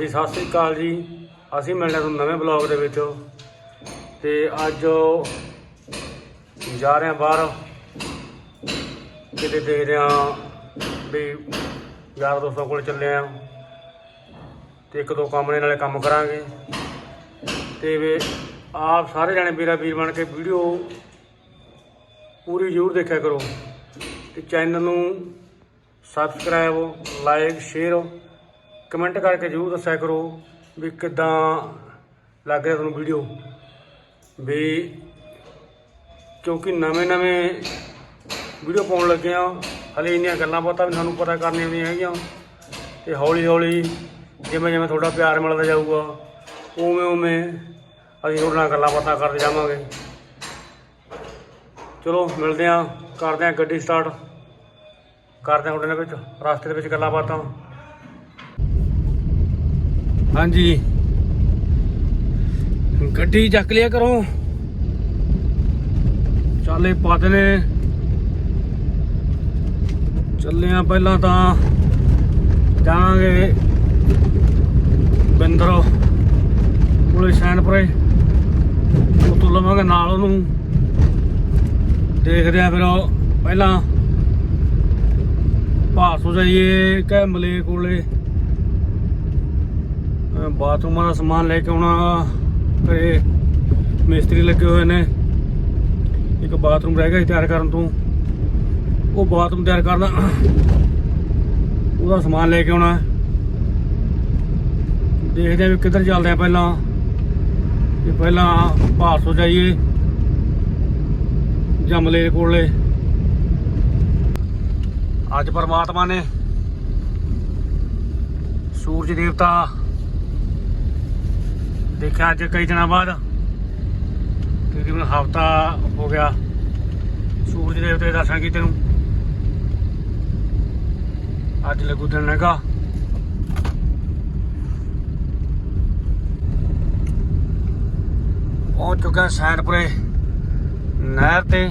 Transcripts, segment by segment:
ਜੀ, ਸਤਿ ਸ੍ਰੀ ਅਕਾਲ ਜੀ। ਅਸੀਂ ਮਿਲਦੇ ਤੁਹਾਨੂੰ ਨਵੇਂ ਬਲੌਗ ਦੇ ਵਿੱਚ। ਤੇ ਅੱਜ ਜਾ ਰਹੇ ਹਾਂ ਬਾਹਰ। ਕਿਤੇ ਦੇਖਦੇ ਹਾਂ ਵੀ ਯਾਰ ਦੋਸਤਾਂ ਕੋਲ ਚੱਲੇ ਆ ਤੇ ਇੱਕ ਦੋ ਕੰਮ ਨੇ, ਨਾਲੇ ਕੰਮ ਕਰਾਂਗੇ। ਤੇ ਵੀ ਆਪ ਸਾਰੇ ਜਣੇ ਵੀਰਾ, ਵੀਰ ਬਣ ਕੇ ਵੀਡੀਓ ਪੂਰੀ ਜ਼ਰੂਰ ਦੇਖਿਆ ਕਰੋ। ਤੇ ਚੈਨਲ ਨੂੰ ਸਬਸਕ੍ਰਾਈਬ ਲਾਈਕ ਸ਼ੇਅਰ ਕਮੈਂਟ ਕਰਕੇ ਜ਼ਰੂਰ ਦੱਸਿਆ ਕਰੋ ਵੀ ਕਿੱਦਾਂ ਲੱਗ ਰਿਹਾ ਤੁਹਾਨੂੰ ਵੀਡੀਓ। ਵੀ ਕਿਉਂਕਿ ਨਵੇਂ ਨਵੇਂ ਵੀਡੀਓ ਪਾਉਣ ਲੱਗੇ ਆ ਹਲੇ ਇੰਨੀਆਂ ਗੱਲਾਂ ਬਾਤਾਂ ਵੀ ਸਾਨੂੰ ਪਤਾ ਕਰਨੀਆਂ ਨਹੀਂ ਹੈਗੀਆਂ। ਤੇ ਹੌਲੀ ਹੌਲੀ ਜਿਵੇਂ ਜਿਵੇਂ ਤੁਹਾਡਾ ਪਿਆਰ ਮਿਲਦਾ ਜਾਊਗਾ, ਉਵੇਂ ਉਵੇਂ ਅਸੀਂ ਤੁਹਾਡੇ ਨਾਲ ਗੱਲਾਂ ਬਾਤਾਂ ਕਰਦੇ ਜਾਵਾਂਗੇ। ਚਲੋ, ਮਿਲਦੇ ਆ ਕਰਦੇ ਆ ਗੱਡੀ ਸਟਾਰਟ ਕਰਦੇ ਆ ਤੁਹਾਡੇ ਨਾਲ ਵਿੱਚ, ਰਸਤੇ ਦੇ ਵਿੱਚ ਗੱਲਾਂ ਬਾਤਾਂ। ਹਾਂਜੀ। ਗੱਡੀ ਚੱਕ ਲਿਆ ਕਰੋ। ਚਾਲੇ ਪੱਦ ਨੇ। ਚੱਲੇ ਆ ਪਹਿਲਾਂ ਤਾਂ ਜਾਵਾਂਗੇ ਬਿੰਦਰ ਕੋਲੇ ਸ਼ੈਨਪੁਰੇ। ਉਤੋਂ ਲਵਾਂਗੇ ਨਾਲ ਉਹਨੂੰ। ਦੇਖਦੇ ਆ ਫਿਰ ਉਹ ਪਹਿਲਾਂ। ਭਾਸੋ ਜਾਈਏ ਕਿ ਮਲੇ ਕੋਲੇ। ਬਾਥਰੂਮਾਂ ਦਾ ਸਮਾਨ ਲੈ ਕੇ ਆਉਣਾ ਘਰੇ। ਮਿਸਤਰੀ ਲੱਗੇ ਹੋਏ ਨੇ। ਇੱਕ ਬਾਥਰੂਮ ਰਹਿ ਗਿਆ ਸੀ ਤਿਆਰ ਕਰਨ ਤੋਂ। ਉਹ ਬਾਥਰੂਮ ਤਿਆਰ ਕਰਨਾ ਉਹਦਾ ਸਮਾਨ ਲੈ ਕੇ ਆਉਣਾ। ਦੇਖਦੇ ਆ ਵੀ ਕਿੱਧਰ ਚੱਲਦੇ ਆ ਪਹਿਲਾਂ। ਤੇ ਪਹਿਲਾਂ ਭਾਰਸੋ ਜਾਈਏ। ਜਮਲੇ ਕੋਲੇ। ਅੱਜ ਪਰਮਾਤਮਾ ਨੇ ਸੂਰਜ ਦੇਵਤਾ ਦੇਖਿਆ ਅੱਜ ਕਈ ਦਿਨਾਂ ਬਾਅਦ, ਤਕਰੀਬਨ ਹਫਤਾ ਹੋ ਗਿਆ। ਸੂਰਜ ਦੇਵਤੇ ਦੇ ਦਰਸ਼ਨ ਕੀਤੇ ਨੂੰ। ਅੱਜ ਲੱਗੂ ਦਿਨ ਹੈਗਾ। ਪਹੁੰਚ ਚੁੱਕਾ ਸੈਨਪੁਰੇ ਨਹਿਰ ਤੇ।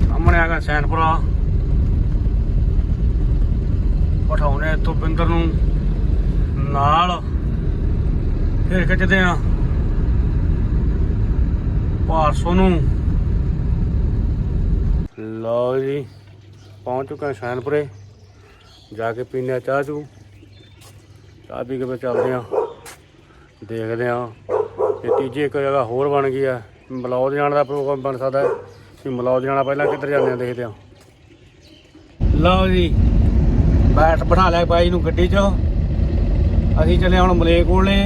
ਸਾਹਮਣੇ ਆ ਗਿਆ ਸੈਨਪੁਰਾ ਪਠਾਉਣੇ ਇੱਥੋਂ ਬਿੰਦਰ ਨੂੰ। ਨਾਲ ਫਿਰ ਖਿੱਚਦੇ ਆ। ਭਾਰਸੋ ਨੂੰ। ਲਓ ਜੀ, ਪਹੁੰਚ ਚੁੱਕਾ ਸ਼ੈਨਪੁਰੇ। ਜਾ ਕੇ ਪੀਨੇ ਆ ਚਾਹ ਚੂ ਚਾਹ ਪੀ ਕੇ ਚੱਲਦੇ ਆ। ਦੇਖਦੇ ਆ ਤੇ ਤੀਜੀ ਇੱਕ ਜਗ੍ਹਾ ਹੋਰ ਬਣ ਗਈ ਆ। ਮਲੌਦ ਜਾਣ ਦਾ ਪ੍ਰੋਗਰਾਮ ਬਣ ਸਕਦਾ ਹੈ। ਕਿ ਮਲੌਦ ਜਾਣਾ, ਪਹਿਲਾਂ ਕਿੱਧਰ ਜਾਂਦੇ ਆ, ਦੇਖਦੇ ਆ। ਲਓ ਜੀ। ਬੈਠ ਬਿਠਾ ਲਿਆ ਬਾਈ ਨੂੰ ਗੱਡੀ 'ਚ। ਅਸੀਂ ਚੱਲੇ ਹੁਣ ਮਲੇ ਕੋਲੇ।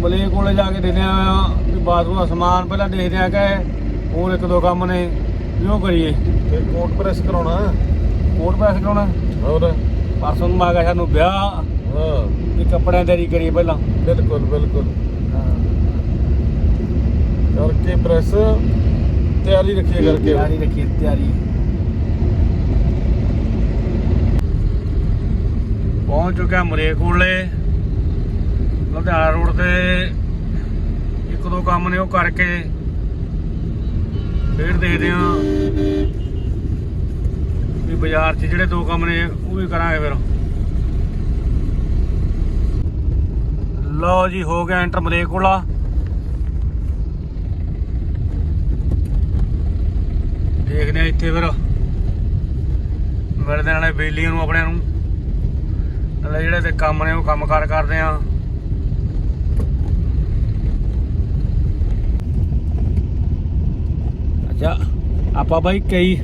ਮਲੇ ਕੋਲੇ ਜਾ ਕੇ ਦੇਖਦੇ ਆ ਵੀ ਬਾਥਰੂਮ ਦਾ ਸਮਾਨ ਪਹਿਲਾਂ ਦੇਖਦੇ ਆ ਕਿ ਹੋਰ ਇੱਕ ਦੋ ਕੰਮ ਨੇ ਵੀ ਉਹ ਕਰੀਏ। ਤੇ ਕੋਟ ਪ੍ਰੈਸ ਕਰਾਉਣਾ। ਕੋਟ ਪੈਸ ਕਰਾਉਣਾ। ਹੋਰ? ਪਰਸੋਂ ਨੂੰ ਗਿਆ ਸਾਨੂੰ ਵਿਆਹ। ਹਾਂ। ਵੀ ਕੱਪੜਿਆਂ ਦੀ ਤਿਆਰੀ ਕਰੀਏ ਪਹਿਲਾਂ। ਬਿਲਕੁਲ ਬਿਲਕੁਲ। ਕਰਕੇ ਪ੍ਰੈਸ ਤਿਆਰੀ ਰੱਖੀਏ ਕਰਕੇ। ਤਿਆਰੀ ਰੱਖੀਏ ਤਿਆਰੀ। ਪਹੁੰਚ ਚੁੱਕਿਆ ਮਰੇ ਕੋਲੇ ਲੁਧਿਆਣਾ ਰੋਡ ਤੇ। ਇੱਕ ਦੋ ਕੰਮ ਨੇ ਉਹ ਕਰਕੇ ਫੇਰ ਦੇਖਦੇ ਆ ਵੀ ਬਾਜ਼ਾਰ 'ਚ ਜਿਹੜੇ ਦੋ ਕੰਮ ਨੇ ਉਹ ਵੀ ਕਰਾਂਗੇ ਫਿਰ। ਲਓ ਜੀ, ਹੋ ਗਿਆ ਐਂਟਰ ਮਰੇਕੋਲਾ ਦੇਖਦੇ ਆ ਇੱਥੇ ਫਿਰ ਮਿਲਦੇ ਨਾਲੇ ਬੇਲੀਆਂ ਨੂੰ ਆਪਣਿਆਂ ਨੂੰ। ਨਾਲੇ ਜਿਹੜੇ ਤੇ ਕੰਮ ਨੇ ਉਹ ਕੰਮ ਕਾਰ ਕਰਦੇ ਆ। ਅੱਛਾ ਆਪਾਂ ਬਾਈ ਕਈ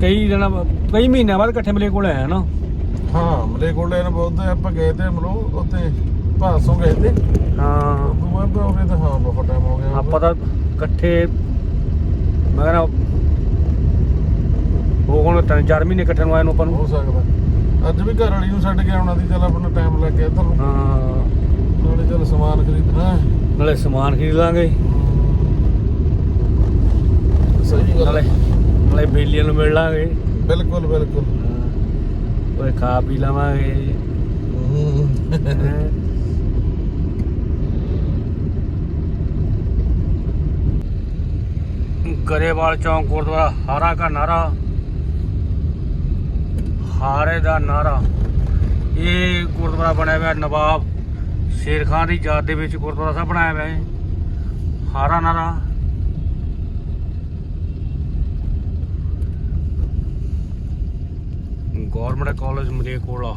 ਕਈ ਦਿਨਾਂ ਕਈ ਮਹੀਨਿਆਂ ਬਾਅਦ ਇਕੱਠੇ ਮਿਲੇ ਕੋਲ ਆਇਆ ਨਾ। ਹਾਂ ਮਲੇ ਕੋਲੇ ਨੇ ਬੋਲਦੇ ਆਪਾਂ ਗਏ ਤੇ ਮਲੋ ਉੱਥੇ ਭਾਸੋਂ ਗਏ ਤੇ। ਹਾਂ। ਉਦੋਂ ਬਾਅਦ ਉਹਨੇ ਤਾਂ ਹਾਂ ਬਹੁਤ ਟਾਈਮ ਹੋ ਗਿਆ। ਆਪਾਂ ਤਾਂ ਇਕੱਠੇ ਮੈਂ ਕਹਿੰਦਾ ਉਹ ਕੋਲ ਤਿੰਨ ਚਾਰ ਮਹੀਨੇ ਇਕੱਠੇ ਨੂੰ ਆਏ ਨੂੰ ਆਪਾਂ ਨੂੰ। ਹੋ ਸਕਦਾ। ਅੱਜ ਵੀ ਘਰ ਵਾਲੀ ਨੂੰ ਛੱਡ ਕੇ ਆਉਣਾ ਦੀ ਚੱਲ ਆਪਣਾ ਟਾਈਮ ਲੱਗ ਗਿਆ ਤੁਹਾਨੂੰ ਹਾਂ। ਨਾਲੇ ਚੱਲ ਸਮਾਨ ਖਰੀਦਣਾ ਹੈ। ਨਾਲੇ ਸਮਾਨ ਖਰੀਦ ਲਾਂਗੇ। ਸਹੀ ਗੱਲ ਨਾਲੇ ਹੈ। ਨਾਲੇ ਬੇਲੀਆਂ ਨੂੰ ਮਿਲ ਲਾਂਗੇ। ਬਿਲਕੁਲ ਬਿਲਕੁਲ। ਓਏ ਖਾ ਪੀ ਲਵਾਂਗੇ। ਹੈਂ। ਗਰੇਵਾਲ ਚੌਂਕ ਗੁਰਦੁਆਰਾ ਹਾਰਾ ਕਾ ਨਾਰਾ। ਹਾਰੇ ਦਾ ਨਾਰਾ ਇਹ ਗੁਰਦੁਆਰਾ ਬਣਿਆ ਹੋਇਆ ਨਵਾਬ ਸ਼ੇਰ ਖਾਨ ਦੀ ਯਾਦ ਦੇ ਵਿੱਚ ਗੁਰਦੁਆਰਾ ਸਾਹਿਬ ਬਣਾਇਆ ਹੋਇਆ ਹੈ। ਹਾਰਾ ਨਾਰਾ ਗਵਰਨਮੈਂਟ ਕਾਲਜ ਮਲੇਕੋਲਾ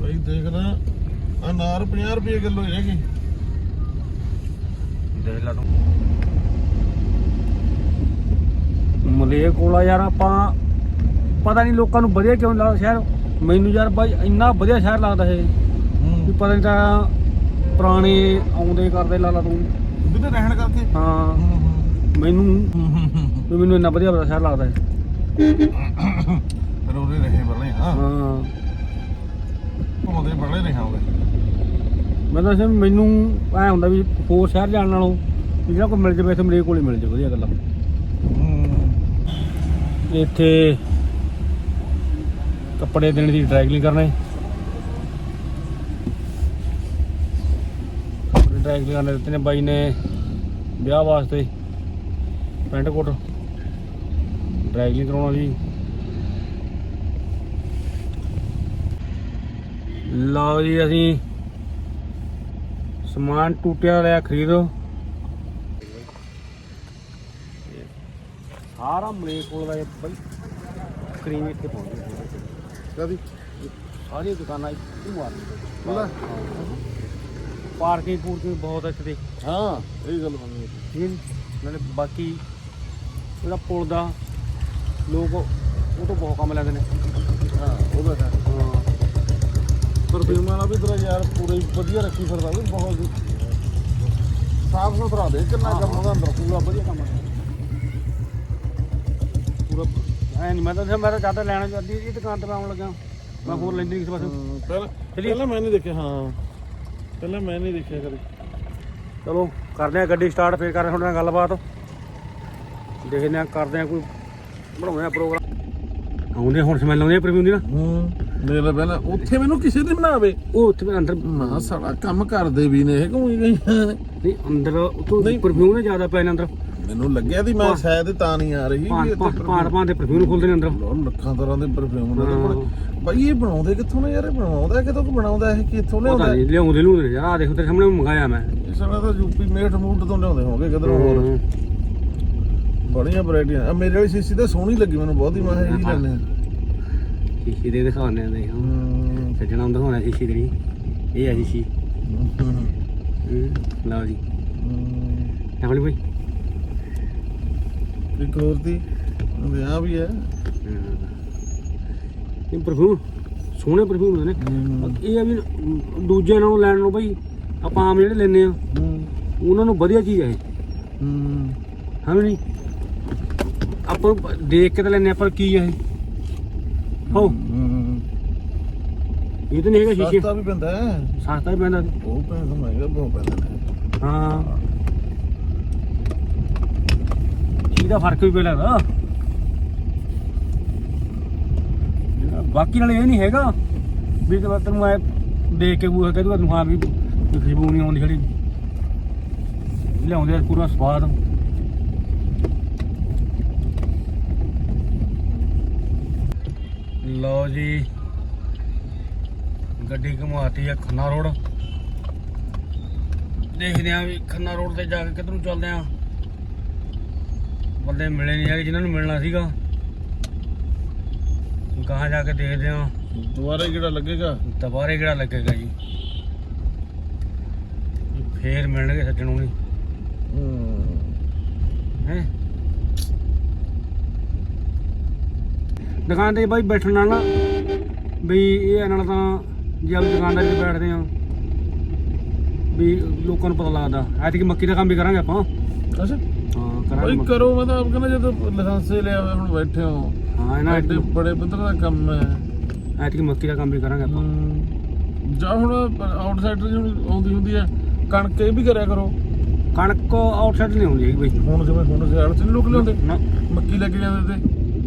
ਬਈ ਦੇਖ ਲੈ ਅਨਾਰ 50 ਰੁਪਏ ਕਿਲੋ ਹੈਗੀ ਦੇਖ ਲਾ ਤੂੰ। ਮਲੇਕੋਲਾ ਯਾਰ ਆਪਾਂ ਪਤਾ ਨਹੀਂ ਲੋਕਾਂ ਨੂੰ ਵਧੀਆ ਕਿਉਂ ਲੱਗਦਾ ਸ਼ਹਿਰ। ਮੈਨੂੰ ਯਾਰ ਬਾਈ ਇੰਨਾ ਵਧੀਆ ਸ਼ਹਿਰ ਲੱਗਦਾ ਇਹ। ਵੀ ਪਤਾ ਨਹੀਂ ਤਾਂ ਪੁਰਾਣੇ ਆਉਂਦੇ ਕਰਦੇ ਲਾ ਲਾ ਤੂੰ। ਬਿਨਾਂ ਰਹਿਣ ਕਰਕੇ। ਹਾਂ। ਮੈਨੂੰ ਵੀ ਮੈਨੂੰ ਇੰਨਾ ਵਧੀਆ ਸ਼ਹਿਰ ਲੱਗਦਾ ਹੈ ਫਿਰ ਉਹਦੇ ਰਹੇ ਬਣੇ ਹਾਂ ਹਾਂ। ਘੁੰਮਦੇ ਬੜੇ ਰਹੇ ਹੋਗੇ ਮੈਂ ਤਾਂ ਸਿਰ ਮੈਨੂੰ ਐ ਹੁੰਦਾ ਵੀ ਹੋਰ ਸ਼ਹਿਰ ਜਾਣ ਨਾਲੋਂ ਵੀ ਜਿਹੜਾ ਕੋਈ ਮਿਲ ਜਾਵੇ ਇੱਥੇ ਮੇਰੇ ਕੋਲ ਹੀ ਮਿਲ ਜਾਵੇ ਵਧੀਆ ਗੱਲਾਂ ਇੱਥੇ ਕੱਪੜੇ ਦੇਣ ਦੀ ਡਰਾਈਗਲਿੰਗ ਕਰਨੇ। ਡਰਾਈਗਲਿੰਗ ਕਰਨੇ ਦਿੱਤੇ ਨੇ ਬਾਈ ਨੇ ਵਿਆਹ ਵਾਸਤੇ ਪੈਂਟ ਕੋਟ ਡਰਾਈਗਲਿੰਗ ਕਰਾਉਣਾ ਜੀ। ਲਓ ਜੀ ਅਸੀਂ ਸਮਾਨ ਟੂਟਿਆ ਲਿਆ ਖਰੀਦੋ। ਸਾਰਾ ਮਲੇਕੋਲ ਦਾ ਇਹ ਬਈ ਕਰੀਮ ਇੱਥੇ ਪਹੁੰਚ ਗਈ ਕਦੀ? ਸਾਰੀਆਂ ਦੁਕਾਨਾਂ ਇੱਥੇ ਮਾਰ। ਪਾਰਕਿੰਗ ਪੂਰਕਿੰਗ ਬਹੁਤ ਇੱਥੇ ਦੀ। ਹਾਂ ਇਹ ਗੱਲ ਬਣੀ ਜੀ। ਨਾਲੇ ਬਾਕੀ ਜਿਹੜਾ ਪੁਲ ਦਾ ਲੋਕ ਉਹ ਤੋਂ ਬਹੁਤ ਕੰਮ ਲੈਂਦੇ ਨੇ। ਹਾਂ ਉਹਦਾ ਹੈ। ਹਾਂ। ਪਰਫਿਊਮ ਵਾਲਾ ਵੀ ਤੇਰਾ ਯਾਰ ਪੂਰਾ ਵਧੀਆ ਰੱਖੀ ਫਿਰਦਾ ਵੀ ਬਹੁਤ। ਸਾਫ਼ ਸੁਥਰਾ ਦੇ ਕਿੰਨਾ ਕੰਮ ਉਹਦਾ ਅੰਦਰ ਪੂਰਾ ਵਧੀਆ ਕੰਮ ਹੈ ਪੂਰਾ ਐ ਨਹੀਂ ਮੈਂ ਤਾਂ ਮੈਂ ਤਾਂ ਜ਼ਿਆਦਾ ਲੈਣਾ ਚਾਹਦੀ ਇਹ ਦੁਕਾਨ ਤੇ ਮੈਂ ਆਉਣ ਲੱਗਾ। ਮੈਂ ਹੋਰ ਲੈਂਦੀ ਨਹੀਂ ਕਿਸੇ ਪਾਸੇ ਹਮ, ਪਹਿਲਾਂ ਚਲੀਏ। ਪਹਿਲਾਂ ਮੈਂ ਨਹੀਂ ਦੇਖਿਆ ਹਾਂ। ਪਹਿਲਾਂ ਮੈਂ ਨਹੀਂ ਦੇਖਿਆ ਕਦੇ। ਚਲੋ ਕਰਦੇ ਆ ਗੱਡੀ ਸਟਾਰਟ ਫੇਰ ਕਰਦੇ ਤੁਹਾਡੇ ਨਾਲ ਗੱਲਬਾਤ। ਦੇਖਦੇ ਆ ਕਰਦੇ ਆ ਕੋਈ ਬਣਾਉਂਦੇ ਆ ਪ੍ਰੋਗਰਾਮ ਆਉਂਦੇ ਹੁਣ ਸਮੈਲ ਆਉਂਦੀ ਆ ਪਰਫਿਊਮ ਦੀ ਨਾ। ਹੂੰ ਮੇਰਾ ਪਹਿਲਾਂ ਉੱਥੇ ਮੈਨੂੰ ਕਿਸੇ ਨੇ ਬਣਾਵੇ। ਉਹ ਉੱਥੇ ਵੀ ਅੰਦਰ ਮਾ ਕੰਮ ਕਰਦੇ ਵੀ ਨੇ ਇਹ ਨੇ? ਨਹੀਂ ਅੰਦਰ ਨਹੀਂ। ਪਰਫਿਊਮ ਨੇ ਜ਼ਿਆਦਾ ਪਏ ਨੇ ਅੰਦਰ। ਮੈਨੂੰ ਲੱਗਿਆ ਦੀ ਮੈਂ। ਸ਼ਾਇਦ ਤਾਂ ਨਹੀਂ ਆ ਰਹੀ ਵੀ ਇੱਥੇ perfume- ਭਾਂ ਦੇ ਪਰਫਿਊਮ ਖੋਲਦੇ ਨੇ ਅੰਦਰ। ਲੋ ਲੱਖਾਂ ਤਰ੍ਹਾਂ ਦੇ ਪਰਫਿਊਮ ਨੇ ਉਹਦੇ ਕੋਲ। ਬਾਈ ਇਹ ਬਣਾਉਂਦੇ ਕਿੱਥੋਂ ਨੇ ਯਾਰ? ਇਹ ਬਣਾਉਂਦਾ ਕਿਤੋਂ ਕੁ ਬਣਾਉਂਦਾ ਇਹ? ਕਿੱਥੋਂ ਪਤਾ ਲਿਆਉਂਦਾ ਨਹੀਂ ਲਿਆਉਂਦੇ ਲਿਆਉਂਦੇ ਯਾਰ। ਆ ਦੇਖੋ ਤੇਰੇ ਸਾਹਮਣੇ ਮੰਗਾਇਆ ਮੈਂ। ਇਸ ਵਾਲਾ ਤਾਂ ਯੂਪੀ ਮੇਟ ਮੂਟ ਤੋਂ ਲਿਆਉਂਦੇ ਹੋਣਗੇ ਕਿਧਰੋਂ ਹੋਰ। ਬੜੀਆਂ ਵੈਰਾਈਟੀਆਂ ਆ। ਮੇਰੇ ਵਾਲੀ ਸੀਸੀ ਤਾਂ ਸੋਹਣੀ ਲੱਗੀ ਮੈਨੂੰ ਬਹੁਤ ਹੀ ਮੈਂ ਇਹ ਹੀ। ਲੈਣੇ ਸ਼ੀਸ਼ੀ ਦੇ ਦਿਖਾਉਂਦੇ ਆ ਦੇਖ। ਸੱਜਣਾ ਨੂੰ ਦਿਖਾਉਣਾ ਸ਼ੀਸ਼ੀ ਤੇਰੀ। ਇਹ ਆ ਸ਼ੀਸ਼ੀ। ਹੂੰ, ਲਓ ਜੀ। ਹੌਲੀ ਭਾਈ ਇੱਕ ਹੋਰ ਦੀ ਵਿਆਹ ਵੀ ਹੈ। ਇਹ ਪਰਫਿਊਮ ਸੋਹਣੇ ਪਰਫਿਊਮ ਨੇ। ਇਹ ਆ ਵੀ ਦੂਜੇ ਨਾਲੋਂ ਲੈਣ ਨੂੰ ਬਈ ਆਪਾਂ ਆਮ ਜਿਹੜੇ ਲੈਨੇ ਆ। ਉਹਨਾਂ ਨੂੰ ਵਧੀਆ ਚੀਜ਼ ਹੈ। ਹਾਂ ਨਹੀਂ? ਆਪਾਂ ਦੇਖ ਕੇ ਤਾਂ ਲੈਨੇ ਆਪਾਂ ਕੀ ਹੈ ਇਹ? ਹੋ। ਇਹ ਤਾਂ ਨਹੀਂ ਹੈਗਾ ਸ਼ੀਸ਼ੇ। ਸਸਤਾ ਵੀ ਪੈਂਦਾ ਹੈ। ਸਸਤਾ ਹੀ ਪੈਂਦਾ। ਉਹ ਪੈਸਾ ਮਹਿੰਗਾ ਬਹੁਤ ਪੈਂਦਾ ਹਾਂ। ਚੀਜ਼ ਦਾ ਫ਼ਰਕ ਵੀ ਪੈ ਲੱਗਦਾ। ਬਾਕੀ ਨਾਲ ਇਹ ਨਹੀਂ ਹੈਗਾ ਵੀ ਕਿ ਤੈਨੂੰ ਐ ਦੇਖ ਕੇ ਉਹ ਕਹਿੰਦਾ ਤੂੰ ਹਾਂ ਵੀ ਵੀ ਖੁਸ਼ਬੂ ਨਹੀਂ ਆਉਂਦੀ ਜਿਹੜੀ। ਲਿਆਉਂਦੇ ਆ ਪੂਰਾ ਸਵਾਦ। ਲਓ ਜੀ, ਗੱਡੀ ਘੁਮਾਤੀ ਆ ਖੰਨਾ ਰੋਡ। ਦੇਖਦੇ ਆਂ ਵੀ ਖੰਨਾ ਰੋਡ ਤੇ ਜਾ ਕੇ ਕਿੱਧਰ ਨੂੰ ਚੱਲਦੇ ਆਂ। ਬੰਦੇ ਮਿਲੇ ਨਹੀਂ ਹੈਗੇ ਜਿਨ੍ਹਾਂ ਨੂੰ ਮਿਲਣਾ ਸੀਗਾ। ਕਹਾਂ ਜਾ ਕੇ ਦੇਖਦੇ ਆਂ ਦੁਬਾਰਾ ਕਿਹੜਾ ਲੱਗੇਗਾ? ਦੁਬਾਰੇ ਕਿਹੜਾ ਲੱਗੇਗਾ ਜੀ? ਫੇਰ ਮਿਲਣਗੇ ਸੱਜਣੋਂ ਨਹੀਂ ਹੈ। ਦੁਕਾਨ ਤੇ ਬਾਈ ਬੈਠਣ ਨਾਲ ਨਾ ਵੀ ਇਹ ਨਾਲ ਤਾਂ ਜੇ ਆਪਾਂ ਦੁਕਾਨਦਾਰ ਤੇ ਬੈਠਦੇ ਆ ਵੀ ਲੋਕਾਂ ਨੂੰ ਪਤਾ ਲੱਗਦਾ। ਐਤਕੀ ਮੱਕੀ ਦਾ ਕੰਮ ਵੀ ਕਰਾਂਗੇ ਆਪਾਂ। ਅੱਛਾ। ਹਾਂ ਕਰਾਂਗੇ ਮੱਕੀ। ਕਰੋ ਮੈਂ ਤਾਂ ਆਪ ਕਹਿੰਦਾ ਜਦੋਂ ਲਾਇਸੈਂਸ ਲਿਆ ਹੋਇਆ ਹੁਣ ਬੈਠੇ ਹੋ। ਹਾਂ ਇਹਨਾਂ ਐਡੇ ਬੜੇ ਪੱਧਰ ਦਾ ਕੰਮ ਹੈ। ਐਤਕੀ ਮੱਕੀ ਦਾ ਕੰਮ ਵੀ ਕਰਾਂਗੇ ਆਪਾਂ। ਜਾਂ ਹੁਣ ਆਊਟਸਾਈਡਰ ਜਿਹਨੂੰ ਆਉਂਦੀ ਹੁੰਦੀ ਹੈ ਕਣਕ ਇਹ ਵੀ ਕਰਿਆ ਕਰੋ। ਕਣਕ ਆਊਟਸਾਈਡ ਨਹੀਂ ਹੁੰਦੀ ਬਈ। ਹੁਣ ਜਿਵੇਂ ਹੁਣ ਸਿਆਲ ਚ ਨੀ ਲੋਕ ਲਿਆਉਂਦੇ ਨਾ। ਮੱਕੀ ਲੈ ਕੇ ਜਾਂਦੇ ਤੇ?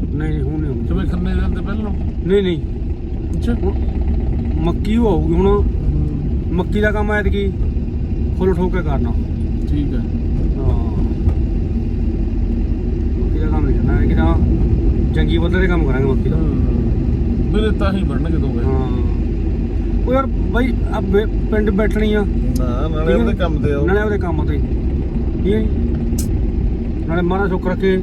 ਨਹੀਂ ਨਹੀਂ ਹੁਣ ਨਹੀਂ ਹੁੰਦੀ। ਜਿਵੇਂ ਖੰਨੇ ਜਾਂਦੇ ਪਹਿਲਾਂ। ਨਹੀਂ ਨਹੀਂ। ਅੱਛਾ। ਮੱਕੀ ਓ ਆਊਗੀ ਹੁਣ। ਮੱਕੀ ਦਾ ਕੰਮ ਐਤਕੀ ਫੁੱਲ ਠੋਕ ਕਰਨਾ। ਠੀਕ ਹੈ ਹਾਂ ਮੱਕੀ ਦਾ ਕੰਮ ਨਹੀਂ ਕਰਨਾ ਐਤਕੀ ਤਾਂ ਚੰਗੀ ਬੰਦੇ ਦੇ ਕੰਮ ਕਰਾਂਗੇ ਮੱਕੀ ਦਾ ਮੇਰੇ ਤਾਂ ਹੀ ਬਣਨਗੇ ਦੋਵੇਂ ਹਾਂ। ਉਹ ਯਾਰ ਬਾਈ ਆ ਪਿੰਡ ਬੈਠਣੀ ਆ। ਨਾ ਨਾਲੇ ਉਹਦੇ ਕੰਮ ਤੇ ਆਓ। ਨਾਲੇ ਉਹਦੇ ਕੰਮ ਤੇ। ਠੀਕ ਹੈ ਜੀ? ਨਾਲੇ ਮਾਰਾ ਸੁੱਖ ਰੱਖੇ।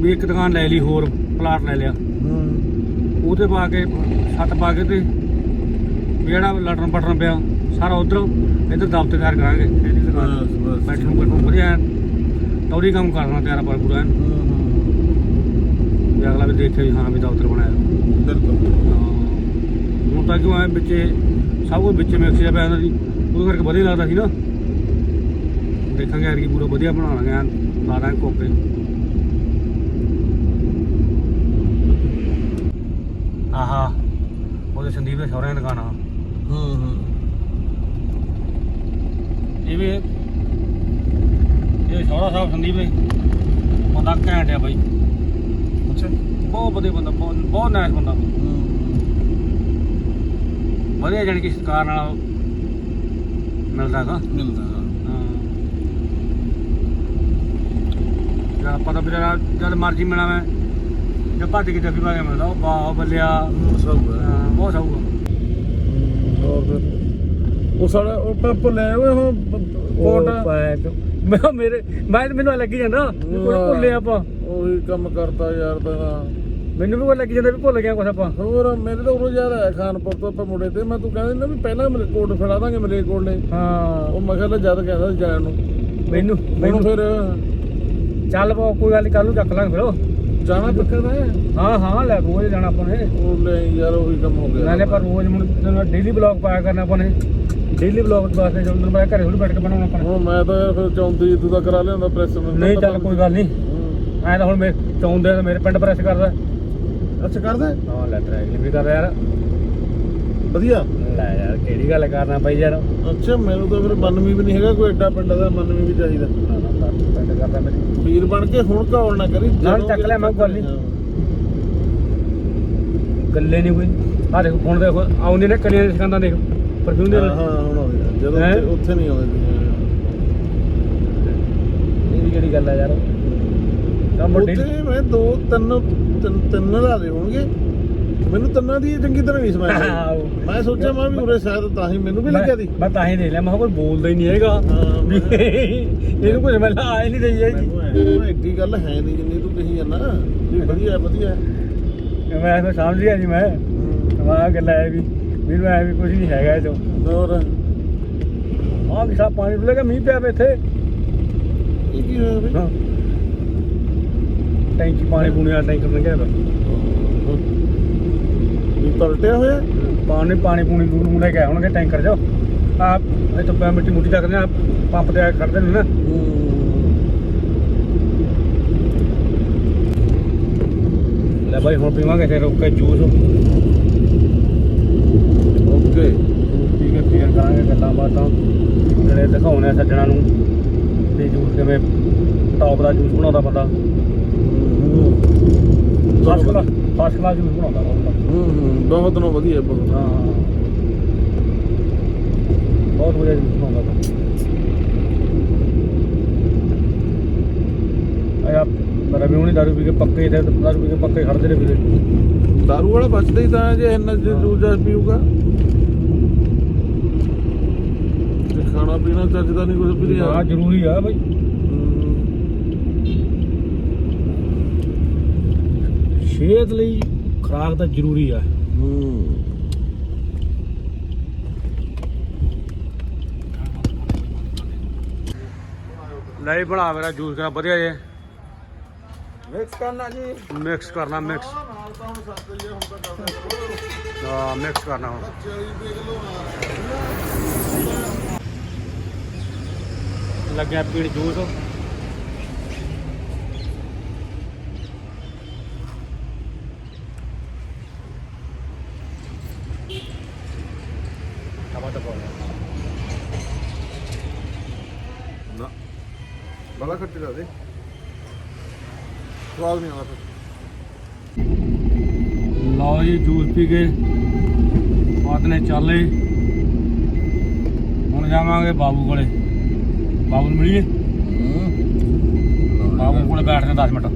ਵੀ ਇੱਕ ਦੁਕਾਨ ਲੈ ਲਈ ਹੋਰ ਪਲਾਟ ਲੈ ਲਿਆ। ਹੂੰ। ਉਹਦੇ ਪਾ ਕੇ ਛੱਤ ਪਾ ਕੇ ਤੇ ਜਿਹੜਾ ਲਟਣ ਪਟਣ ਪਿਆ ਸਾਰਾ ਉਧਰ ਇੱਧਰ ਦਫ਼ਤਰ ਤਿਆਰ ਕਰਾਂਗੇ। ਬੈਠਣ ਕੋਈ ਵਧੀਆ ਤੌੜੀ ਕੰਮ ਕਰਨਾ ਤਿਆਰ ਪਰ ਪੂਰਾ ਹੂੰ, ਵੀ ਅਗਲਾ ਵੀ ਦੇਖੇ ਵੀ ਹਾਂ ਵੀ ਦਫ਼ਤਰ ਬਣਾਇਆ ਬਿਲਕੁਲ। ਹਾਂ। ਹੁਣ ਤਾਂ ਕਿਉਂ ਐ ਵਿੱਚੇ ਸਭ ਕੁਝ ਵਿੱਚੇ ਮਿਕਸ ਜਿਹਾ ਹੁੰਦਾ ਸੀ ਉਹਦੇ ਕਰਕੇ ਵਧੀਆ ਲੱਗਦਾ ਸੀ ਨਾ। ਦੇਖਾਂਗੇ ਯਾਰ ਕੀ ਪੂਰਾ ਵਧੀਆ ਬਣਾ ਲਾਂਗੇ ਐਨ ਲਾ ਦਾਂਗੇ ਕੋਪੇ ਆਹਾ ਉਹਦੇ ਸੰਦੀਪ ਦੇ ਸਹੁਰਿਆਂ ਦੀ ਦੁਕਾਨ ਆ। ਹੂੰ ਹੂੰ। ਇਹ ਵੀ ਇਹ ਸਹੁਰਾ ਸਾਹਿਬ ਸੰਦੀਪ ਦੇ ਬੰਦਾ ਘੈਂਟ ਆ ਬਾਈ। ਅੱਛਾ ਬਹੁਤ ਵਧੀਆ ਬੰਦਾ ਬਹੁਤ ਬਹੁਤ ਨਾਈਸ ਬੰਦਾ। ਹੂੰ ਵਧੀਆ ਜਾਣੀ ਕਿ ਸਤਿਕਾਰ ਨਾਲ ਮਿਲਦਾ ਹੈਗਾ। ਮਿਲਦਾ ਹਾਂ। ਜਦ ਆਪਾਂ ਤਾਂ ਵਿਚਾਰਾ ਜਦ ਮਰਜ਼ੀ ਮਿਲਾਂ ਮੈਂ ਜੇ ਭੱਜ ਕੇ ਜੱਫੀ ਪਾ ਕੇ ਮਿਲਦਾ ਉਹ ਵਾਹ ਬੱਲਿਆ। ਬਹੁਤ ਸੌਗਾ ਉਹ ਸਾਡਾ ਉਹ ਪੰਪ ਲੈ ਓਏ ਉਹ ਕੋਟ। ਮੈਂ ਮੇਰੇ ਮੈਂ ਮੈਨੂੰ ਲੱਗੀ ਜਾਂਦਾ ਭੁੱਲੇ ਆਪਾਂ। ਉਹੀ ਕੰਮ ਕਰਤਾ ਯਾਰ ਤਾਂ। ਮੈਨੂੰ ਵੀ ਕੋਈ ਲੱਗੀ ਜਾਂਦਾ ਵੀ ਭੁੱਲ ਗਿਆ ਕੁਝ ਆਪਾਂ। ਹੋਰ ਮੇਰੇ ਤਾਂ ਉਰੋਂ ਯਾਦ ਆਇਆ ਖਾਨਪੁਰ ਤੋਂ ਆਪਾਂ ਮੁੜੇ ਤੇ। ਮੈਂ ਤੂੰ ਕਹਿੰਦੇ ਨਾ ਵੀ ਪਹਿਲਾਂ ਕੋਟ ਫੜਾ ਦਾਂਗੇ ਮਲੇ ਕੋਟ ਨੇ। ਹਾਂ। ਉਹ ਮੈਂ ਕਿਹਾ ਲੈ ਜਦ ਕਹਿੰਦਾ ਸੀ ਜਾਣ ਨੂੰ। ਮੈਨੂੰ ਮੈਨੂੰ ਫਿਰ ਚੱਲ ਪਾ ਕੋਈ ਗੱਲ ਕੱਲ ਨੂੰ ਚੱਕ ਲਾਂਗੇ ਫਿਰ ਉਹ। ਜਾਣਾ ਪੱਕਾ ਦਾ ਹੈ? ਹਾਂ ਹਾਂ ਲੈ ਰੋਜ਼ ਜਾਣਾ ਆਪਾਂ ਨੇ। ਉਹ ਲੈ ਯਾਰ ਉਹੀ ਕੰਮ ਹੋ ਗਿਆ। ਨਾਲੇ ਪਰ ਰੋਜ਼ ਹੁਣ ਡੇਲੀ ਬਲੌਗ ਪਾਇਆ ਕਰਨਾ ਆਪਾਂ ਨੇ। ਡੇਲੀ ਬਲੌਗ ਵਾਸਤੇ ਜਦੋਂ ਮੈਂ ਘਰੇ ਥੋੜੀ ਬੈਠ ਕੇ ਬਣਾਉਣਾ ਆਪਾਂ ਨੇ। ਹੁਣ ਮੈਂ ਤਾਂ ਯਾਰ ਫਿਰ ਚੌਂਦੀ ਤੂੰ ਤਾਂ ਕਰਾ ਲਿਆਂਦਾ ਪ੍ਰੈਸ ਨੂੰ ਨਹੀਂ ਚੱਲ ਕੋਈ ਗੱਲ ਨਹੀਂ। ਐਂ ਤਾਂ ਹੁਣ ਮੇਰੇ ਚੌਂਦੇ ਤਾਂ ਮੇਰੇ ਪਿੰਡ ਪ੍ਰੈਸ ਕਰਦਾ। ਅੱਛਾ ਕਰਦਾ? ਹਾਂ ਲੈ ਟਰੈਕ ਵੀ ਕਰ ਯਾਰ। ਵਧੀਆ? ਲੈ ਯਾਰ ਕਿਹੜੀ ਗੱਲ ਕਰਨਾ ਬਾਈ ਯਾਰ? ਅੱਛਾ ਮੈਨੂੰ ਤਾਂ ਫਿਰ 92 ਵੀ ਨਹੀਂ ਹੈਗਾ ਕੋਈ ਐਡਾ ਪਿੰਡ ਦਾ 92 ਵੀ ਚਾਹੀਦਾ। ਪਿੰਡ ਕਰਦਾ ਮੇਰੀ ਵੀਰ ਬਣ ਕੇ ਹੁਣ ਘਾਉਣ ਨਾ ਕਰੀ ਨਾਲ ਜਦੋਂ ਚੱਕ ਲਿਆ ਮੈਂ ਗੱਲ। ਨਹੀਂ। ਹਾਂ। ਗੱਲੇ ਨਹੀਂ ਕੋਈ। ਆ ਦੇਖੋ ਹੁਣ ਦੇਖੋ ਆਉਂਦੇ ਨੇ ਕਲੀਆਂ ਸਿਕੰਦਾਂ ਦੇਖ ਪਰਫਿਊਮ ਦੇ ਹਾਂ ਹਾਂ ਹੁਣ ਹੋ ਗਿਆ ਜਦੋਂ ਹੈਂ? ਉੱਥੇ- ਉੱਥੇ ਨਹੀਂ ਆਉਂਦੇ ਸੀ। ਇਹ ਵੀ ਕਿਹੜੀ ਗੱਲ ਆ ਯਾਰ? ਉੱਥੇ ਮੈਂ ਦੋ ਤਿੰਨ ਤਿੰਨ ਤਿੰਨ ਲਾ ਦੇ ਹੋਣਗੇ। ਮੈਨੂੰ ਤਿੰਨਾਂ ਦੀ ਚੰਗੀ ਤਰ੍ਹਾਂ ਨਹੀਂ ਸਮਝ ਆਈ। ਆਹੋ। ਮੈਂ ਸੋਚਿਆ ਮੈਂ ਵੀ ਉਰੇ ਸ਼ਾਇਦ ਤਾਂ ਹੀ ਮੈਨੂੰ ਵੀ ਲੱਗਿਆ ਦੀ ਮੈਂ ਤਾਂ ਹੀ ਦੇਖ ਲਿਆ ਮੈਂ ਕਿਹਾ ਕੋਈ ਬੋਲਦਾ ਹੀ ਨਹੀਂ ਹੈਗਾ। ਹਾਂ, ਵੀ ਮੈਂ- ਇਹਨੂੰ ਕੁਝ ਮਿਲਣਾ ਆਏ ਨਹੀਂ ਰਹੀ ਹੈਗੀ। ਮੈਨੂੰ ਐ ਐਡੀ ਗੱਲ ਹੈ ਨਹੀਂ ਜਿੰਨੀ ਤੂੰ ਕਹੀ ਜਾਂਦਾ ਵੀ ਵਧੀਆ ਵਧੀਆ ਮੈਂ ਫਿਰ ਸਮਝ ਗਿਆ ਜੀ ਮੈਂ। ਹੂੰ। ਮੈਂ ਗੱਲ ਹੈ ਵੀ ਮੈਨੂੰ ਐ ਵੀ ਕੁਝ ਨਹੀਂ ਹੈਗਾ ਇਹ ਤੋਂ। ਹੋਰ? ਆਹ ਵੀ ਸਾ ਪਾਣੀ ਡੁੱਲੇਗਾ ਮੀਂਹ ਪਿਆ ਵੇ ਇੱਥੇ? ਇਹ ਕੀ ਹੋਇਆ ਬਈ? ਹਾਂ। ਟੈਂਕੀ ਪਾਣੀ ਪੂਣੀ ਵਾਲਾ ਟੈਂਕਰ ਲੰਘਿਆ ਵਾ। ਵੀ ਪਲਟਿਆ ਹੋਇਆ? ਪਾਣੀ ਪਾਣੀ ਪੂਣੀ ਦੂਰ ਨੂੰ ਲੈ ਕੇ ਆਏ ਹੋਣਗੇ ਟੈਂਕਰ 'ਚ। ਆ ਇਹ ਤੋਂ ਮਿੱਟੀ ਮੁੱਟੀ ਚੱਕਦੇ ਆ ਪੰਪ ਤੇ ਆ ਕੇ ਖੜਦੇ ਨੇ ਨਾ। ਲੈ ਬਾਈ ਹੁਣ ਪੀਵਾਂਗੇ ਤੇ ਰੁੱਕ ਕੇ ਜੂਸ। ਓਕੇ। ਪੀ ਕੇ ਫੇਰ ਕਰਾਂਗੇ ਗੱਲਾਂ ਬਾਤਾਂ। ਜਿਹੜੇ ਦਿਖਾਉਣੇ ਸੱਜਣਾ ਨੂੰ ਵੀ ਜੂਸ ਕਿਵੇਂ ਟੌਪ ਦਾ ਜੂਸ ਬਣਾਉਂਦਾ ਬੰਦਾ। First class first class juice ਬਣਾਉਂਦਾ ਬੰਦਾ ਹੂੰ ਹੂੰ ਬਹੁਤ ਨੂੰ ਵਧੀਆ ਬਹੁਤ। ਹਾਂ ਬਹੁਤ ਵਧੀਆ ਜੂਸ ਬਣਾਉਂਦਾ ਬੰਦਾ ਆਇਆ ਰਵੀ ਹੁਣੀ ਦਾਰੂ ਪੀ ਕੇ ਪੱਕੇ ਤੇ ਦਾਰੂ ਪੀ ਕੇ ਪੱਕੇ ਖੜਦੇ ਨੇ ਵੀਰੇ। ਦਾਰੂ ਵਾਲਾ ਬਚਦਾ ਹੀ ਤਾਂ ਹੈ ਜੇ ਇੰਨਾ ਜੇ ਜਾਸ ਪੀਊਗਾ। ਤੇ ਖਾਣਾ ਪੀਣਾ ਚੱਜਦਾ ਨਹੀਂ ਕੁਝ ਵੀ ਹਾਂ ਜ਼ਰੂਰੀ ਆ ਬਾਈ। ਸਿਹਤ ਲਈ ਖੁਰਾਕ ਤਾਂ ਜ਼ਰੂਰੀ ਆ। ਹੂੰ ਲੈ ਬਣਾ ਮੇਰਾ ਜੂਸ ਕਰਾ ਵਧੀਆ ਜੇ। ਮਿਕਸ ਕਰਨਾ ਜੀ। ਮਿਕਸ ਕਰਨਾ ਮਿਕਸ ਨਾਲ ਤਾਂ ਹੁਣ ਸੱਤ ਜੇ ਹੁਣ ਤਾਂ ਕਰਦਾ ਹਾਂ ਮਿਕਸ ਕਰਨਾ ਹੁਣ। 40 ਰੁਪਏ ਕਿਲੋ ਲੱਗਿਆ ਪੀਣ ਜੂਸ। ਪਾਉਣਾ ਨਾ। ਬੜਾ ਖੱਟੀ ਲਾ ਦੇ। ਸਵਾਦ ਨਹੀਂ ਆਉਂਦਾ ਲਓ ਜੀ ਜੂਸ ਪੀ ਕੇ ਬਾਤ ਨੇ ਚੱਲੇ ਹੁਣ ਜਾਵਾਂਗੇ ਬਾਬੂ ਕੋਲੇ। ਬਾਬੂ ਨੂੰ ਮਿਲੀਏ? ਬਾਬੂ ਕੋਲੇ ਬੈਠਦੇ 10 ਮਿੰਟ।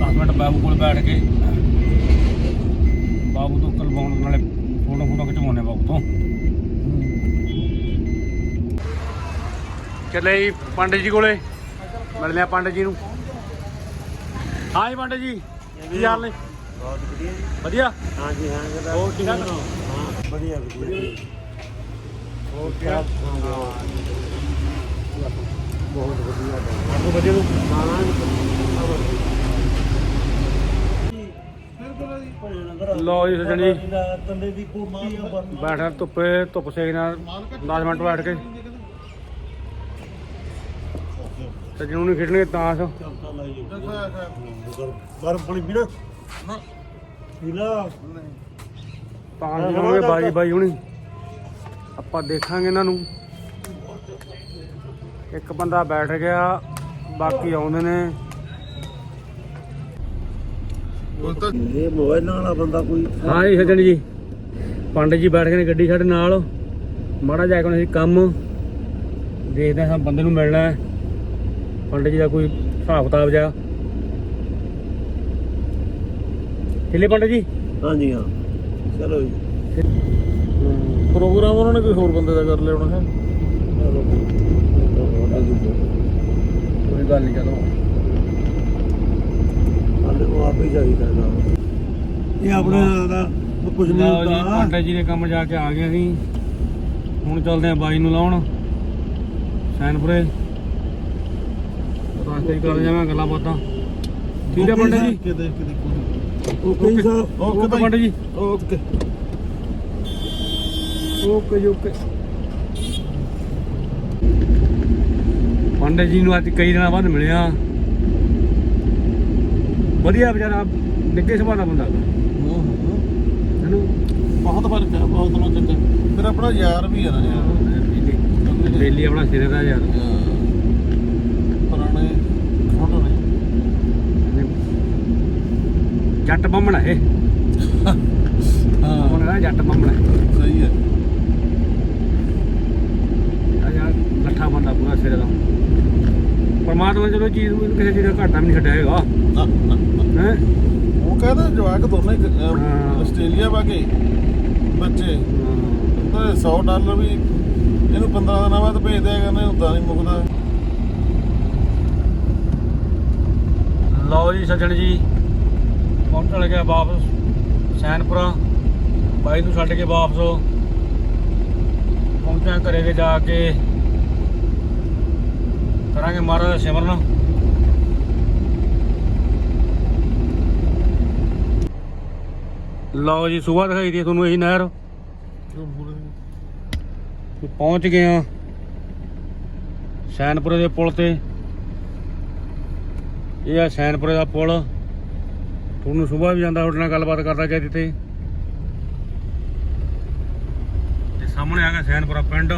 10 ਮਿੰਟ ਬਾਬੂ ਕੋਲ ਬੈਠ ਕੇ ਬਾਬੂ ਤੋਂ ਕਲਵਾਉਣ ਨਾਲੇ ਫੋਟੋ ਫੋਟੋ ਖਿਚਵਾਉਣੇ ਬਾਬੂ ਤੋਂ। ਚੱਲੇ ਜੀ ਪੰਡਿਤ ਜੀ ਕੋਲੇ। ਮਿਲਦੇ ਆ ਪੰਡਿਤ ਜੀ ਨੂੰ। ਹਾਂ ਜੀ ਪੰਡਿਤ ਜੀ ਕੀ ਹਾਲ ਨੇ? ਬਹੁਤ ਵਧੀਆ? ਜੀ ਵਧੀਆ ਹਾਂਜੀ ਹਾਂ ਜਰਾ ਹੋਰ ਠੀਕ ਹਾਂ ਵਧੀਆ ਵਧੀਆ। ਹੋਰ ਕੀ ਹਾਲ? ਬਹੁਤ ਵਧੀਆ। ਆਪਕੋ ਵਧੀਆ ਨੂੰ? ਲਓ ਜੀ ਸੱਜਣ। ਤੰਦੇ ਦੀ ਕੋਠੀ ਆ ਬੈਠਾ ਧੁੱਪੇ ਧੁੱਪ ਸੇਕ ਨਾਲ 10 ਮਿੰਟ ਬੈਠ ਕੇ। ਤੇ ਜਿਹਨੂੰ ਨਹੀਂ ਖੇਡਣਗੇ ਤਾਂਸ ਗਰਮ ਪਾਣੀ ਪੀਣਾ ਪੀਲਾ ਤਾਂਸ ਜਿਉਣਗੇ ਬਾਜੀ ਬਾਜੀ ਹੁਣੀ। ਆਪਾਂ ਦੇਖਾਂਗੇ ਇਹਨਾਂ ਨੂੰ। ਇੱਕ ਬੰਦਾ ਬੈਠ ਗਿਆ ਬਾਕੀ ਆਉਂਦੇ ਨੇ। ਇਹ ਮੋਬਾਈਲ ਵਾਲਾ ਬੰਦਾ ਕੋਈ ਹਾਂ ਜੀ ਸੱਜਣ ਜੀ। ਪੰਡਿਤ ਜੀ ਬੈਠ ਗਏ ਨੇ ਗੱਡੀ ਸਾਡੇ ਨਾਲ। ਮਾੜਾ ਜਾ ਕੇ ਉਹਨਾਂ ਸੀ ਕੰਮ ਦੇਖਦੇ ਹਾਂ ਬੰਦੇ ਨੂੰ ਮਿਲਣਾ ਹੈ। ਪੰਡਿਤ ਜੀ ਦਾ ਕੋਈ ਹਿਸਾਬ ਕਿਤਾਬ ਜਾ ਚੱਲੇ ਪੰਡਿਤ ਜੀ? ਹਾਂਜੀ ਹਾਂ। ਚਲੋ ਜੀ। ਪ੍ਰੋਗਰਾਮ ਉਹਨਾਂ ਨੇ ਕੋਈ ਹੋਰ ਬੰਦੇ ਦਾ ਕਰ ਲਿਆ ਹੋਣਾ ਹੈ? ਕੋਈ ਗੱਲ ਨਹੀਂ ਚਲੋ। ਉਹ ਆਪ ਹੀ ਚਾਹੀਦਾ ਨਾ ਇਹ ਆਪਣੇ ਦਾ ਕੁਝ ਨਹੀਂ ਲਓ ਜੀ ਹੁੰਦਾ ਪੰਡਿਤ ਜੀ ਦੇ ਕੰਮ ਜਾ ਕੇ ਆ ਗਏ ਅਸੀਂ। ਹੁਣ ਚੱਲਦੇ ਆ ਬਾਈ ਨੂੰ ਲਾਉਣ ਸੈਨਪੁਰੇ। ਰਾਸਤੇ 'ਚ ਕਰ ਜਾਵਾਂ ਗੱਲਾਂ ਬਾਤਾਂ। ਠੀਕ ਹੈ ਪੰਡਿਤ ਜੀ? ਕਿਤੇ ਕਿਤੇ ਓਕੇ ਜੀ ਸਾਹਿਬ। Okay Pandit ji okay. Okay ji okay. Pandit ji ਨੂੰ ਅੱਜ ਕਈ ਦਿਨਾਂ ਬਾਅਦ ਮਿਲਿਆ। ਵਧੀਆ ਵਿਚਾਰਾ ਨਿੱਕੇ ਸੁਭਾਅ ਦਾ ਬੰਦਾ। ਹੈਨੂੰ ਬਹੁਤ ਫ਼ਰਕ ਹੈ ਬਹੁਤ ਨਾ ਚੰਗਾ। ਮੇਰਾ ਆਪਣਾ ਯਾਰ ਵੀ ਹੈ ਨਾ। ਯਾਰ ਬੇਲੀ ਆਪਣਾ ਸਿਰੇ ਦਾ ਯਾਰ। ਪੁਰਾਣੇ ਫੋਟੋ ਨੇ। ਜੱਟ ਬੰਮਣਾ ਇਹ। ਹਾਂ। ਉਹਨਾਂ ਦਾ ਜੱਟ ਬੰਮਣਾ ਸਹੀ ਹੈ ਆ ਯਾਰ ਲੱਠਾ ਬੰਦਾ ਪੂਰਾ ਸਿਰੇ ਦਾ। ਪਰਮਾਤਮਾ ਚਲੋ ਚੀਜ਼ ਨੂੰ ਕਿਸੇ ਚੀਜ਼ ਦਾ ਘਾਟਾ ਵੀ ਨਹੀਂ ਛੱਡਿਆ ਹੈਗਾ। ਨਾ, ਨਾ। ਹੈ? ਉਹ ਕਹਿੰਦਾ ਜਵਾਕ ਦੋਨੇ ਇੱਕ, ਅਹ, ਹਾਂ। ਆਸਟ੍ਰੇਲੀਆ ਵਾ ਕੇ ਬੱਚੇ ਤਾਂ 100 ਡਾਲਰ ਵੀ ਇਹਨੂੰ 15 ਦਿਨਾਂ ਬਾਅਦ ਭੇਜ ਦਿਆ ਕਰਨੇ ਹੁੰਦਾ ਨਹੀਂ ਮੁੱਕਦਾ। ਲਓ ਜੀ ਸੱਜਣ ਜੀ ਪਹੁੰਚਣ ਲੱਗਿਆ ਵਾਪਸ ਸੈਨਪੁਰਾ। ਬਾਈ ਨੂੰ ਛੱਡ ਕੇ ਵਾਪਸ ਪਹੁੰਚਾਂ ਘਰੇ ਕੇ ਜਾ ਕੇ ਕਰਾਂਗੇ ਮਹਾਰਾਜ ਦਾ ਸਿਮਰਨ। ਲਓ ਜੀ ਸਵੇਰ ਦਿਖਾਈ ਦੀ ਤੁਹਾਨੂੰ ਇਹੀ ਨਹਿਰ। ਤੇ ਪਹੁੰਚ ਗਏ ਆ ਸੈਨਪੁਰੇ ਦੇ ਪੁਲ ਤੇ। ਇਹ ਆ ਸੈਨਪੁਰੇ ਦਾ ਪੁਲ। ਤੁਹਾਨੂੰ ਸਵੇਰ ਵੀ ਜਾਂਦਾ, ਤੁਹਾਡੇ ਨਾਲ ਗੱਲਬਾਤ ਕਰਦਾ ਗਿਆ ਤੇ ਤੇ ਸਾਹਮਣੇ ਆ ਗਿਆ ਸੈਨਪੁਰਾ ਪਿੰਡ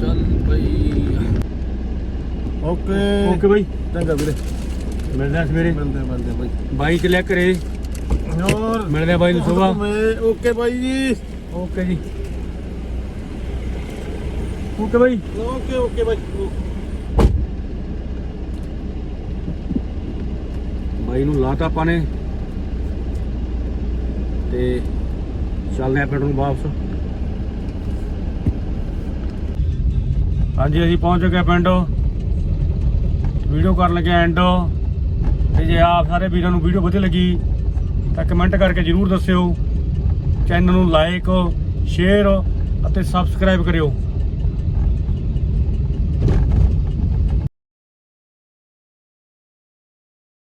ਚੱਲ ਬਈ ਓਕੇ। ਓਕੇ ਬਾਈ। ਚੰਗਾ ਵੀਰੇ। ਮਿਲਦੇ ਆ ਸਵੇਰੇ। ਮਿਲਦੇ ਆ, ਮਿਲਦੇ ਆ ਬਾਈ। ਬਾਈ ਚੱਲਿਆ ਘਰੇ। ਹੋਰ। ਮਿਲਦੇ ਆ ਬਾਈ ਨੂੰ ਸਵੇਰ। ਓਕੇ ਬਾਈ ਜੀ। ਓਕੇ ਜੀ। ਓਕੇ ਬਾਈ। ਓਕੇ ਓਕੇ ਬਾਈ। ਬਾਈ ਨੂੰ ਲਾਤਾ ਨੇ। ਤੇ ਚੱਲਦੇ ਆ ਪਿੰਡ ਨੂੰ ਵਾਪਸ। ਹਾਂਜੀ ਅਸੀਂ ਪਹੁੰਚ ਹਾਂ ਪਿੰਡ। ਵੀਡੀਓ ਕਰਨ ਲੱਗੇ ਐਂਡ ਤੇ ਜੇ ਆਪ ਸਾਰੇ ਵੀਰਾਂ ਨੂੰ ਵੀਡੀਓ ਵਧੀਆ ਲੱਗੀ, ਤਾਂ ਕਮੈਂਟ ਕਰਕੇ ਜਰੂਰ ਦੱਸਿਓ। ਚੈਨਲ ਨੂੰ ਲਾਈਕ ਸ਼ੇਅਰ ਅਤੇ ਸਬਸਕ੍ਰਾਈਬ ਕਰਿਓ।